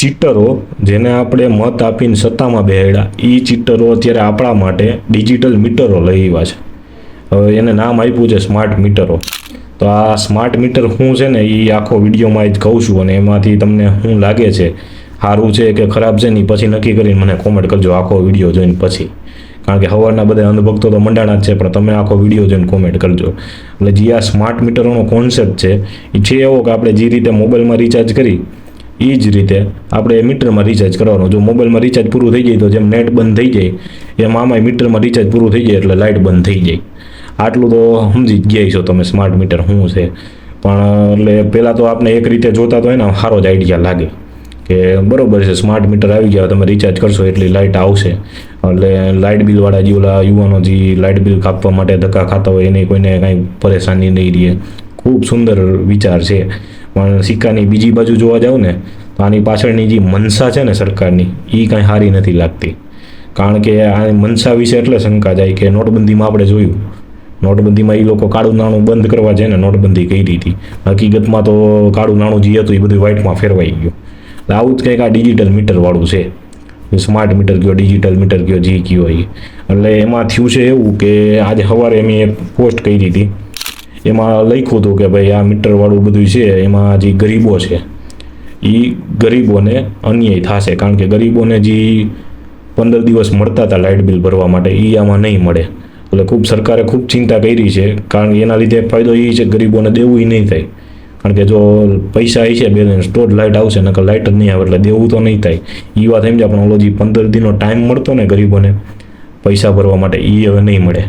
ચીટરો જેને આપણે મત આપીને સત્તામાં બેહેડા એ ચીટરો અત્યારે આપણા માટે ડિજિટલ મીટરો લઈ આવ્યા છે. હવે એને નામ આપ્યું છે સ્માર્ટ મીટરો. તો આ સ્માર્ટ મીટર શું છે ને એ આખો વિડીયોમાં જ કહું છું અને એમાંથી તમને શું લાગે છે? સારું છે કે ખરાબ છે ને પછી નક્કી કરીને મને કોમેન્ટ કરજો આખો વીડિયો જોઈને પછી. કારણ કે સવારના બધા અંધભક્તો તો મંડાણા જ છે, પણ તમે આખો વીડિયો જોઈને કોમેન્ટ કરજો. એટલે જે આ સ્માર્ટ મીટરોનો કોન્સેપ્ટ છે એ છે એવો કે આપણે જે રીતે મોબાઈલમાં રિચાર્જ કરી એ જ રીતે આપણે મીટરમાં રિચાર્જ કરવાનું. જો મોબાઈલમાં રિચાર્જ પૂરું થઈ જાય તો જેમ નેટ બંધ થઈ જાય, એમ આમાં મીટરમાં રિચાર્જ પૂરું થઈ જાય એટલે લાઇટ બંધ થઈ જાય. આટલું તો સમજી જ ગયા છો તમે સ્માર્ટ મીટર શું છે. પણ એટલે પહેલાં તો આપણે એક રીતે જોતા તો એને સારો જ આઈડિયા લાગે કે બરોબર છે સ્માર્ટ મીટર આવી ગયા, તમે રિચાર્જ કરશો એટલી લાઇટ આવશે. એટલે લાઇટ બિલવાળા જે ઓલા યુવાનો જે લાઇટ બિલ કાપવા માટે ધક્કા ખાતા હોય, એને કોઈને કાંઈ પરેશાની નહીં રહે. ખૂબ સુંદર વિચાર છે. પણ સિક્કાની બીજી બાજુ જોવા જાવ ને, તો આની પાછળની જે મનસા છે ને સરકારની એ કાંઈ સારી નથી લાગતી. કારણ કે આ મનસા વિશે એટલે શંકા જાય કે નોટબંધીમાં આપણે જોયું, નોટબંધીમાં એ લોકો કાળું નાણું બંધ કરવા છે ને નોટબંધી કરી હતી. હકીકતમાં તો કાળું નાણું જે હતું એ બધું વ્હાઇટમાં ફેરવાઈ ગયું. એટલે આવું જ કંઈક આ ડિજિટલ મીટરવાળું છે. સ્માર્ટ મીટર કયો ડિજિટલ મીટર કયો, જે કયો એ એટલે એમાં થયું છે એવું કે આજે સવારે મેં એક પોસ્ટ કરી હતી. એમાં લખ્યું હતું કે ભાઈ આ મીટરવાળું બધું છે, એમાં જે ગરીબો છે એ ગરીબોને અન્યાય થશે. કારણ કે ગરીબોને જે પંદર દિવસ મળતા હતા લાઇટ બિલ ભરવા માટે એ આમાં નહીં મળે. એટલે ખૂબ સરકારે ખૂબ ચિંતા કરી છે, કારણ કે એના લીધે ફાયદો એ છે ગરીબોને દેવું નહીં થાય. કારણ કે જો પૈસા છે બેલેન્સ, તો જ લાઇટ આવશે, નકર લાઇટ જ નહીં આવે, એટલે દેવું તો નહીં થાય. એ વાત સમજ્યા, પણ ઓલો જે પંદર દિનનો ટાઈમ મળતો ને ગરીબોને, પૈસા ભરવા માટે એ હવે નહીં મળે.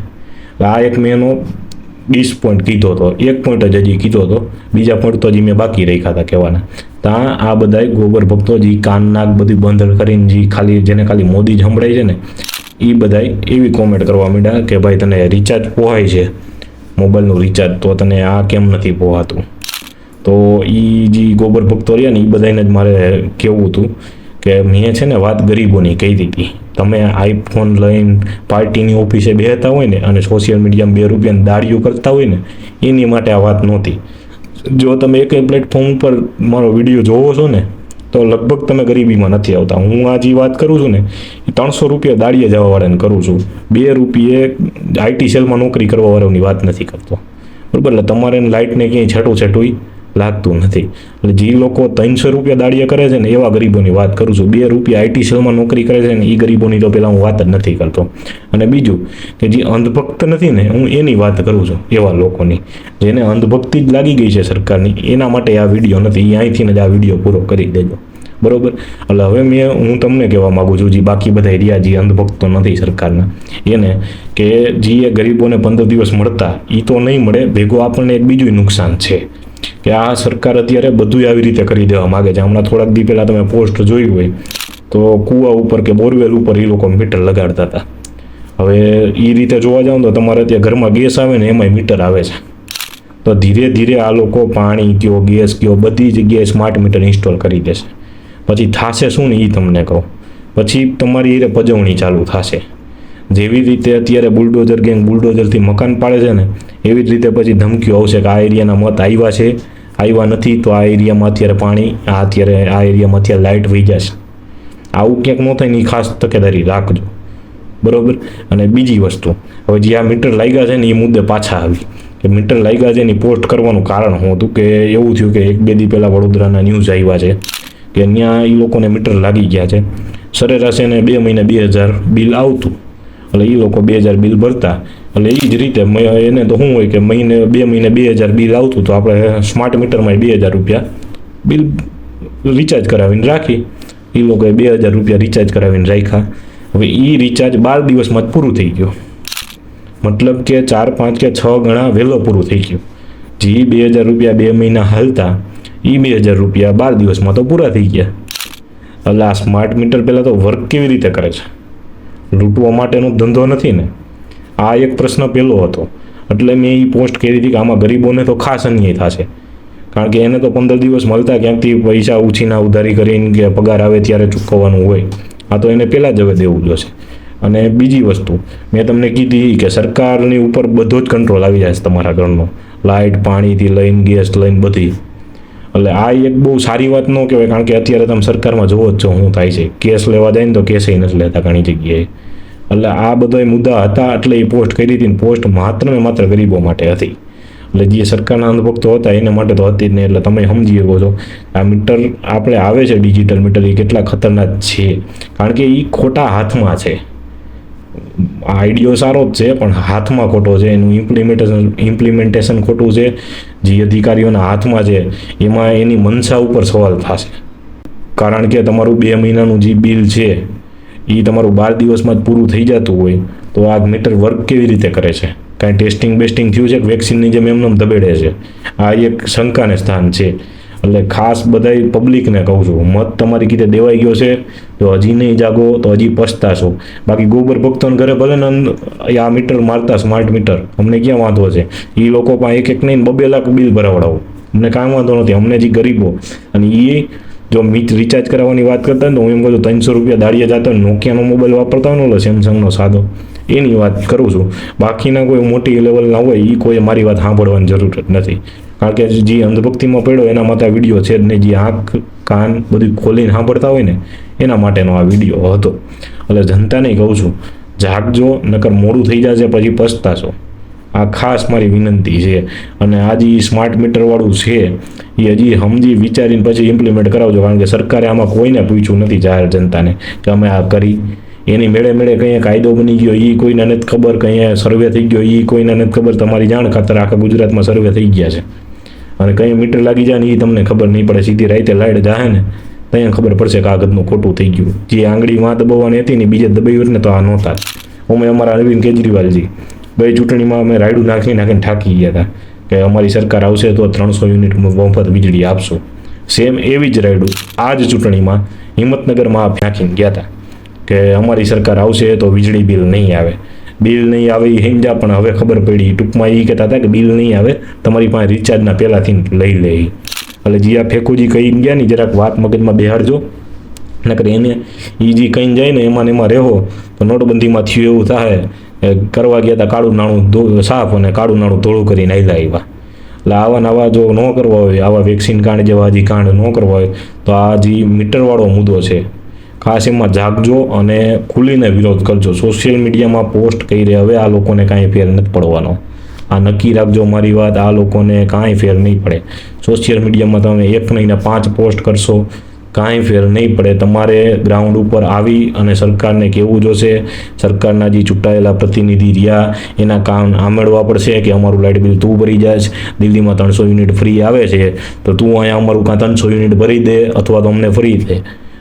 આ એક મેં એનો વીસ પોઈન્ટ કીધો હતો એક પોઈન્ટ જ હજી કીધો હતો બીજા પોઈન્ટ તો હજી મેં બાકી રાખ્યા હતા કહેવાના. ત્યાં આ બધાય ગોબર ભક્તો જે કાન, નાક બધું બંધ કરીને જે ખાલી, જેને ખાલી મોદી જ સંભળાય છે ને એ બધાય એવી કોમેન્ટ કરવા માંડ્યા કે ભાઈ તને રિચાર્જ પોહાય છે. મોબાઈલનું રિચાર્જ તો તને આ કેમ નથી પોહાતું? તો એ જે ગોબર ભક્તો રહ્યા ને એ બધાને જ મારે કહેવું હતું કે મેં છે ને વાત ગરીબોની કહી દીધી. તમે આઈફોન લઈને પાર્ટીની ઓફિસે બેહતા હોય ને અને સોશિયલ મીડિયામાં બે રૂપિયાની દાળીઓ કરતા હોય ને, એની માટે આ વાત નહોતી. જો તમે એક પ્લેટફોર્મ પર મારો વીડિયો જોવો છો ને, તો લગભગ તમે ગરીબીમાં નથી આવતા. હું આ જે વાત કરું છું ને, એ ત્રણસો રૂપિયા દાડીએ જવાવાળાને કરું છું. બે રૂપિયે આઈટી સેલમાં નોકરી કરવાવાળાની વાત નથી કરતો. બરાબર? એટલે તમારે લાઇટને ક્યાંય છેટું છેટું લાગતું નથી. એટલે જે લોકો ત્રણસો રૂપિયા દાડીએ કરે છે ને એવા ગરીબોની વાત કરું છું. બે રૂપિયા આઈટી સેલમાં નોકરી કરે છે ને એ ગરીબોની તો પહેલાં હું વાત જ નથી કરતો. અને બીજું કે જે અંધભક્ત નથી ને, હું એની વાત કરું છું એવા લોકોની. જેને અંધભક્તિ જ લાગી ગઈ છે સરકારની. એના માટે આ વીડિયો નથી. એ અહીંથી જ આ વીડિયો પૂરો કરી દેજો. બરોબર? એટલે હવે મેં, હું તમને કહેવા માગું છું, જે બાકી બધા રહ્યા જે અંધભક્તો નથી સરકારના. એને કે જે ગરીબોને પંદર દિવસ મળતા એ તો નહીં મળે. ભેગો આપણને એક બીજું નુકસાન છે. કે આ સરકાર અત્યારે બધું આવી રીતે કરી દેવા માગે છે. હમણાં થોડાક દી પહેલાં તમે પોસ્ટ જોઈ હોય, તો કૂવા ઉપર કે બોરવેલ ઉપર એ લોકો મીટર લગાડતા હતા. હવે એ રીતે જોવા જાવ તો તમારે ત્યાં ઘરમાં ગેસ આવે ને એમાંય મીટર આવે છે. તો ધીરે ધીરે આ લોકો પાણી કયો, ગેસ કયો, બધી જગ્યાએ સ્માર્ટ મીટર ઇન્સ્ટોલ કરી દેશે પછી થશે શું ને એ તમને કહું. પછી તમારી એ પજવણી ચાલુ થશે. જેવી રીતે અત્યારે બુલડોઝર ગેંગ બુલડોઝરથી મકાન પાડે છે ને એવી જ રીતે પછી ધમકીઓ આવશે કે આ એરિયાના મત આવ્યા છે, આવ્યા નથી, તો આ એરિયામાં અત્યારે પાણી, આ અત્યારે, આ એરિયામાં અત્યારે લાઇટ વહી જશે. આવું ક્યાંક ન થાય ને એ ખાસ તકેદારી રાખજો. બરાબર? અને બીજી વસ્તુ, હવે જે આ મીટર લાગ્યા છે ને એ મુદ્દે પાછા આવી. કે મીટર લાગ્યા છે એની પોસ્ટ કરવાનું કારણ શું હતું કે એવું થયું કે એક બે દી પહેલાં વડોદરાના ન્યૂઝ આવ્યા છે કે ત્યાં એ લોકોને મીટર લાગી ગયા છે. સરેરાશ એને બે મહિને બે હજાર બિલ આવતું. એટલે એ લોકો બે હજાર બિલ ભરતા. એટલે એ જ રીતે એને તો શું હોય કે મહિને બે મહિને બે હજાર બિલ આવતું તો આપણે સ્માર્ટ મીટરમાં બે હજાર રૂપિયા બિલ રિચાર્જ કરાવીને રાખી. એ લોકોએ બે હજાર રૂપિયા રિચાર્જ કરાવીને રાખ્યા. હવે એ રિચાર્જ બાર દિવસમાં જ પૂરું થઈ ગયું. મતલબ કે ચાર, પાંચ કે છ ગણા વહેલો પૂરું થઈ ગયું. જે બે હજાર રૂપિયા બે મહિના હાલતા એ બે હજાર રૂપિયા બાર દિવસમાં તો પૂરા થઈ ગયા. એટલે આ સ્માર્ટ મીટર પહેલાં તો વર્ક કેવી રીતે કરે છે? લૂંટવા માટેનો ધંધો નથી ને. આ એક પ્રશ્ન પહેલો હતો. એટલે મેં એ પોસ્ટ કરી હતી કે આમાં ગરીબોને તો ખાસ અન્યાય થશે. કારણ કે એને તો પંદર દિવસ મળતા ક્યાંકથી પૈસા ઉછીના ઉધારી કરીને કે પગાર આવે ત્યારે ચૂકવવાનું હોય. આ તો એને પહેલાં જ હવે દેવું જોશે. અને બીજી વસ્તુ, મેં તમને કીધી કે સરકારની ઉપર બધો જ કંટ્રોલ આવી જાય છે તમારા ઘરનો. લાઇટ પાણીથી લઈને ગેસ લઈને બધી. એટલે આ એક બહુ સારી વાત ન કહેવાય, કારણ કે અત્યારે તમે સરકારમાં જોવો જ છો શું થાય છે. કેસ લેવા જાય ને તો કેસે નથી લેતા ઘણી જગ્યાએ. એટલે આ બધા મુદ્દા હતા એટલે એ પોસ્ટ કરી હતી પોસ્ટ માત્ર ને માત્ર ગરીબો માટે હતી. એટલે જે સરકારના અંધભક્તો હતા એના માટે તો હતી જ નહીં એટલે તમે સમજી શકો છો આ મીટર આપણે આવે છે ડિજિટલ મીટર, એ કેટલા ખતરનાક છે. કારણ કે એ ખોટા હાથમાં છે. આઈડિયો સારો જ છે, પણ હાથમાં ખોટો છે. એનું ઇમ્પ્લિમેન્ટેશન ઇમ્પ્લિમેન્ટેશન ખોટું છે. જે અધિકારીઓના હાથમાં છે, એમાં એની મનસા ઉપર સવાલ થશે. કારણ કે તમારું બે મહિનાનું જે બિલ છે એ તમારું બાર દિવસમાં જ પૂરું થઈ જતું હોય, તો આ મીટર વર્ક કેવી રીતે કરે છે? કાંઈ ટેસ્ટિંગ બેસ્ટિંગ થયું છે કે વેક્સિનની જેમ એમને એમ દબેડે છે? આ એક શંકાને સ્થાન છે. એટલે ખાસ બધાય પબ્લિકને કહું છું, મત તમારી કીધે દેવાઈ ગયો છે, જો હજી નહીં જાગો તો હજી પછતાશો બાકી ગોબર ભક્તોને ઘરે ભલે ને આ મીટર મારતા સ્માર્ટ મીટર અમને ક્યાં વાંધો છે? એ લોકો પણ એક એક નહીં બબે લાખ બિલ ભરાવડાવો. અમને કાંઈ વાંધો નથી, અમને જે ગરીબો. અને એ જો મીટ રિચાર્જ કરાવવાની વાત કરતા તો હું એમ કહું છું, ત્રણસો રૂપિયા દાડીએ જતા નોકિયાનો મોબાઈલ વાપરતા હોય ને ઓલો સેમસંગનો સાદો, એની વાત કરું છું. બાકીના કોઈ મોટી લેવલના હોય એ કોઈ મારી વાત સાંભળવાની જરૂર જ નથી. કારણ કે જે અંધભક્તિમાં પડ્યો, એના માટે આ વીડિયો છે જ નહીં. જે આંખ, કાન બધું ખોલીને સાંભળતા હોય ને, એના માટેનો આ વીડિયો હતો. એટલે જનતાને કહું છું, જાગજો, નકર મોડું થઈ જશે, પછી પછતાશો. આ ખાસ મારી વિનંતી છે. અને આ જે સ્માર્ટ મીટરવાળું છે, એ હજી સમજી વિચારીને પછી ઇમ્પ્લિમેન્ટ કરાવજો, કારણ કે સરકારે આમાં કોઈને પૂછ્યું નથી જાહેર જનતાને કે અમે આ કરી. એની મેળે મેળે કંઈ કાયદો બની ગયો એ કોઈને નથી ખબર, કંઈ સર્વે થઈ ગયો એ કોઈને નથી ખબર. તમારી જાણ ખાતર આખા ગુજરાતમાં સર્વે થઈ ગયા છે. અને કંઈ મીટર લાગી જાય ને એ તમને ખબર નહીં પડે, સીધી રાતે લાઈટ જાહે ને ત્યાં ખબર પડશે કે આગળનું ખોટું થઈ ગયું. જે આંગળી માં દબાવવાની હતી ને બીજે દબાઈ ને તો આ નહોતા અમે અમારા અરવિંદ કેજરીવાલજી. બે ચૂંટણીમાં અમે રાયડું નાખી નાખીને થાકી ગયા હતા કે અમારી સરકાર આવશે તો ત્રણસો યુનિટ મફત વીજળી આપશો. સેમ એવી જ રાયડું આ જ ચૂંટણીમાં હિંમતનગરમાં નાખીને ગયા હતા કે અમારી સરકાર આવશે તો વીજળી બિલ નહીં આવે. બિલ નહીં આવે એ હિંજા પણ હવે ખબર પડી ટૂંકમાં એ કહેતા હતા કે બિલ નહીં આવે, તમારી પાસે રિચાર્જના પહેલાંથી લઈ લે. એટલે જે આ ફેકુજી કહી ગયા ને, જરાક વાત મગજમાં બેહાડજો. નકર એને એ જે કહીને જાય ને, એમાં ને એમાં રહેવો તો નોટબંધીમાં થયું એવું થાય. કરવા ગયા હતા કાળું નાણું સાફ અને કાળું નાણું ધોળું કરીને આયલા આવ્યા એટલે આવા નવા જો ન કરવા હોય, આવા વેક્સિન કાંડ જેવા હજી કાંડ ન કરવા હોય, તો આ જે મીટરવાળો મુદ્દો છે. ખાસ એમાં જાગજો અને ખુલીને વિરોધ કરજો. સોશિયલ મીડિયામાં પોસ્ટ કરી હવે આ લોકોને કાંઈ ફેર નથી પડવાનો. આ નક્કી રાખજો મારી વાત, આ લોકોને કાંઈ ફેર નહીં પડે. સોશિયલ મીડિયામાં તમે એક નહીં પાંચ પોસ્ટ કરશો કાંઈ ફેર નહીં પડે. તમારે ગ્રાઉન્ડ ઉપર આવી અને સરકારને કહેવું જોશે. સરકારના જે ચૂંટાયેલા પ્રતિનિધિ રહ્યા, એના કામ આમેળવા પડશે કે અમારું લાઇટ બિલ તું ભરી જાય દિલ્હીમાં ત્રણસો યુનિટ ફ્રી આવે છે. તો તું અહીંયા અમારું કાં ત્રણસો યુનિટ ભરી દે અથવા તો અમને ફ્રી દે.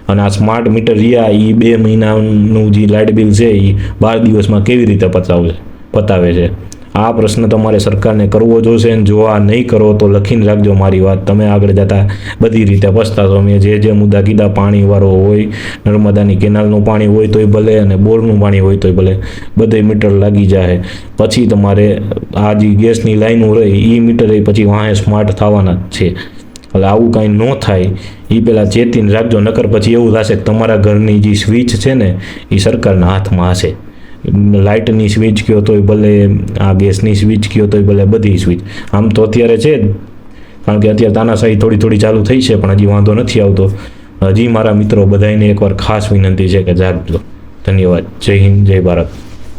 અને આ સ્માર્ટ મીટર રહ્યા એ બે મહિનાનું જે લાઇટ બિલ છે એ બાર દિવસમાં કેવી રીતે પતાવે પતાવે છે? આ પ્રશ્ન તમારે સરકારને કરવો જોશે અને જો આ નહીં કરો તો લખીને રાખજો મારી વાત. તમે આગળ જતા બધી રીતે પછતાશો મેં જે જે મુદ્દા કીધા, પાણીવાળો હોય, નર્મદાની કેનાલનું પાણી હોય તોય ભલે અને બોરનું પાણી હોય તોય ભલે, બધે મીટર લાગી જાય પછી તમારે આ જે ગેસની લાઈનો રહી એ મીટર એ પછી વાંહે સ્માર્ટ થવાના જ છે. એટલે આવું કાંઈ ન થાય. એ પહેલાં ચેતીને રાખજો, નકર પછી એવું થશે કે તમારા ઘરની જે સ્વિચ છે ને એ સરકારના હાથમાં હશે. લાઇટની સ્વિચ કયો તોય ભલે આ ગેસની સ્વિચ કયો તોય ભલે બધી સ્વિચ. આમ તો અત્યારે છે કારણ કે અત્યારે તાનાશાહી થોડી થોડી ચાલુ થઈ છે, પણ હજી વાંધો નથી આવતો. હજી મારા મિત્રો બધાને એકવાર ખાસ વિનંતી છે કે જાગજો. ધન્યવાદ. જય હિન્દ, જય ભારત.